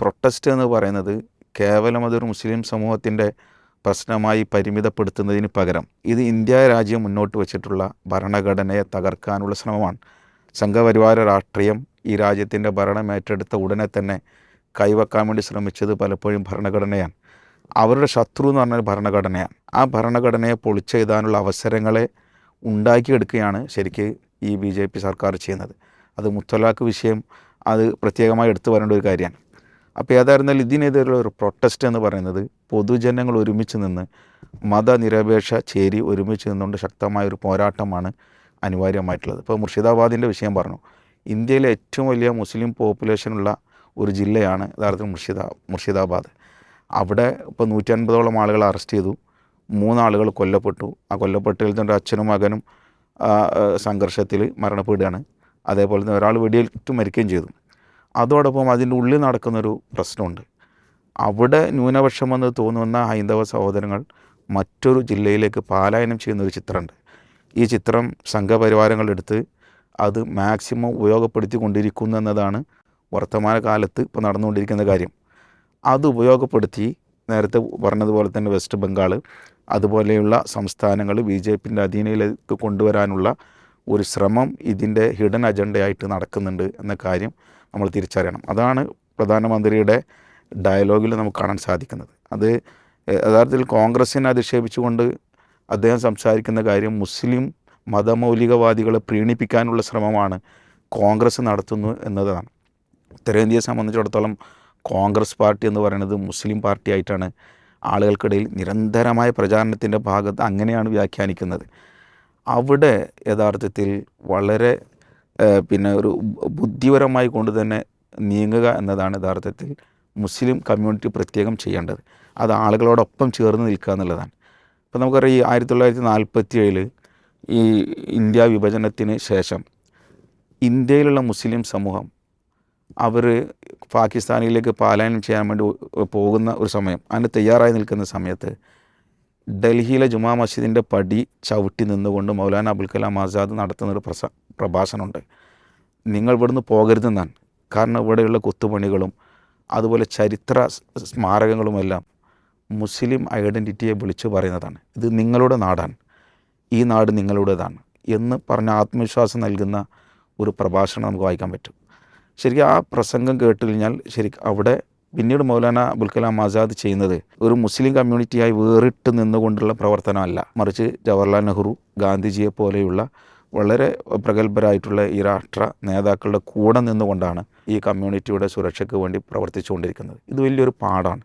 Protest എന്ന് പറയുന്നത് കേവലം അതൊരു മുസ്ലിം സമൂഹത്തിന്റെ പ്രശ്നമായി പരിമിതപ്പെടുത്തുന്നതിന് പകരം ഇത് ഇന്ത്യ രാജ്യം മുന്നോട്ട് വച്ചിട്ടുള്ള ഭരണഘടനയെ തകർക്കാനുള്ള ശ്രമമാണ്. സംഘപരിവാര രാഷ്ട്രീയം ഈ രാജ്യത്തിന്റെ ഭരണം ഏറ്റെടുത്ത ഉടനെ തന്നെ കൈവക്കാൻ വേണ്ടി ശ്രമിച്ചത് പലപ്പോഴും ഭരണഘടനയാണ്. അവരുടെ ശത്രു എന്ന് പറഞ്ഞാൽ ഭരണഘടനയാണ്. ആ ഭരണഘടനയെ പൊളിച്ചെഴുതാനുള്ള അവസരങ്ങളെ ഉണ്ടാക്കിയെടുക്കുകയാണ് ശരിക്ക് ഈ ബി സർക്കാർ ചെയ്യുന്നത്. അത് മുത്തലാഖ് വിഷയം അത് പ്രത്യേകമായി എടുത്തു വരേണ്ട ഒരു കാര്യമാണ്. അപ്പോൾ ഏതായിരുന്നാലും ഇതിനെതിരെയുള്ള ഒരു പ്രൊട്ടസ്റ്റ് എന്ന് പറയുന്നത് പൊതുജനങ്ങൾ ഒരുമിച്ച് നിന്ന് മതനിരപേക്ഷ ചേരി ഒരുമിച്ച് നിന്നുകൊണ്ട് ശക്തമായ ഒരു പോരാട്ടമാണ് അനിവാര്യമായിട്ടുള്ളത്. ഇപ്പോൾ മുർഷിദാബാദിന്റെ വിഷയം പറഞ്ഞു. ഇന്ത്യയിലെ ഏറ്റവും വലിയ മുസ്ലിം പോപ്പുലേഷനുള്ള ഒരു ജില്ലയാണ് യഥാർത്ഥത്തിൽ മുർഷിദാ മുർഷിദാബാദ്. അവിടെ ഇപ്പോൾ നൂറ്റി അൻപതോളം ആളുകൾ അറസ്റ്റ് ചെയ്തു. മൂന്നാളുകൾ കൊല്ലപ്പെട്ടു. ആ കൊല്ലപ്പെട്ടതിൽ അച്ഛനും മകനും സംഘർഷത്തിൽ മരണപ്പെടുകയാണ്. അതേപോലെ തന്നെ ഒരാൾ വെടിയേറ്റ് മരിക്കുകയും ചെയ്തു. അതോടൊപ്പം അതിന്റെ ഉള്ളിൽ നടക്കുന്നൊരു പ്രശ്നമുണ്ട്. അവിടെ ന്യൂനപക്ഷമെന്ന് തോന്നുന്ന ഹൈന്ദവ സഹോദരങ്ങൾ മറ്റൊരു ജില്ലയിലേക്ക് പാലായനം ചെയ്യുന്നൊരു ചിത്രമുണ്ട്. ഈ ചിത്രം സംഘപരിവാരങ്ങളെടുത്ത് അത് മാക്സിമം ഉപയോഗപ്പെടുത്തി കൊണ്ടിരിക്കുന്നു എന്നതാണ് വർത്തമാന കാലത്ത് ഇപ്പോൾ നടന്നുകൊണ്ടിരിക്കുന്ന കാര്യം. അത് ഉപയോഗപ്പെടുത്തി നേരത്തെ പറഞ്ഞതുപോലെ തന്നെ വെസ്റ്റ് ബംഗാൾ അതുപോലെയുള്ള സംസ്ഥാനങ്ങൾ ബി ജെ പിന്റെ അധീനയിലേക്ക് കൊണ്ടുവരാനുള്ള ഒരു ശ്രമം ഇതിന്റെ ഹിഡൻ അജണ്ടയായിട്ട് നടക്കുന്നുണ്ട് എന്ന കാര്യം നമ്മൾ തിരിച്ചറിയണം. അതാണ് പ്രധാനമന്ത്രിയുടെ ഡയലോഗിൽ നമുക്ക് കാണാൻ സാധിക്കുന്നത്. അത് യഥാർത്ഥത്തിൽ കോൺഗ്രസിനെ അധിക്ഷേപിച്ചുകൊണ്ട് അദ്ദേഹം സംസാരിക്കുന്ന കാര്യം മുസ്ലിം മതമൗലികവാദികളെ പ്രീണിപ്പിക്കാനുള്ള ശ്രമമാണ് കോൺഗ്രസ് നടത്തുന്നു എന്നതാണ്. ഉത്തരേന്ത്യയെ സംബന്ധിച്ചിടത്തോളം കോൺഗ്രസ് പാർട്ടി എന്ന് പറയുന്നത് മുസ്ലിം പാർട്ടി ആയിട്ടാണ് ആളുകൾക്കിടയിൽ നിരന്തരമായ പ്രചാരണത്തിന്റെ ഭാഗത്ത് അങ്ങനെയാണ് വ്യാഖ്യാനിക്കുന്നത്. അവിടെ യഥാർത്ഥത്തിൽ വളരെ പിന്നെ ഒരു ബുദ്ധിപരമായി കൊണ്ട് തന്നെ നീങ്ങുക എന്നതാണ് യഥാർത്ഥത്തിൽ മുസ്ലിം കമ്മ്യൂണിറ്റി പ്രത്യേകം ചെയ്യേണ്ടത്. അത് ആളുകളോടൊപ്പം ചേർന്ന് നിൽക്കുക എന്നുള്ളതാണ്. അപ്പോൾ നമുക്കറിയാം ഈ ആയിരത്തി തൊള്ളായിരത്തി നാൽപ്പത്തി ഏഴിൽ ഈ ഇന്ത്യ വിഭജനത്തിന് ശേഷം ഇന്ത്യയിലുള്ള മുസ്ലിം സമൂഹം അവർ പാകിസ്ഥാനിലേക്ക് പാലായനം ചെയ്യാൻ വേണ്ടി പോകുന്ന ഒരു സമയം അതിന് തയ്യാറായി നിൽക്കുന്ന സമയത്ത് ഡൽഹിയിലെ ജുമാ മസ്ജിദിന്റെ പടി ചവിട്ടി നിന്നുകൊണ്ട് മൗലാന അബുൽ കലാം ആസാദ് നടത്തുന്ന ഒരു പ്രസ പ്രഭാഷണമുണ്ട്. നിങ്ങൾ ഇവിടുന്ന് പോകരുതെന്നാണ്. കാരണം ഇവിടെയുള്ള കൊത്തുപണികളും അതുപോലെ ചരിത്ര സ്മാരകങ്ങളുമെല്ലാം മുസ്ലിം ഐഡന്റിറ്റിയെ വിളിച്ചു പറയുന്നതാണ്. ഇത് നിങ്ങളുടെ നാടാണ്. ഈ നാട് നിങ്ങളുടേതാണ് എന്ന് പറഞ്ഞ ആത്മവിശ്വാസം നൽകുന്ന ഒരു പ്രഭാഷണം നമുക്ക് വായിക്കാൻ പറ്റും. ശരിക്കും ആ പ്രസംഗം കേട്ടുകഴിഞ്ഞാൽ ശരി അവിടെ പിന്നീട് മൗലാന അബുൽ കലാം ആസാദ് ചെയ്യുന്നത് ഒരു മുസ്ലിം കമ്മ്യൂണിറ്റിയായി വേറിട്ട് നിന്നുകൊണ്ടുള്ള പ്രവർത്തനമല്ല. മറിച്ച് ജവഹർലാൽ നെഹ്റു ഗാന്ധിജിയെ പോലെയുള്ള വളരെ പ്രഗത്ഭരായിട്ടുള്ള ഈ രാഷ്ട്ര നേതാക്കളുടെ കൂടെ നിന്നുകൊണ്ടാണ് ഈ കമ്മ്യൂണിറ്റിയുടെ സുരക്ഷയ്ക്ക് വേണ്ടി പ്രവർത്തിച്ചുകൊണ്ടിരിക്കുന്നത്. ഇത് വലിയൊരു പാടാണ്.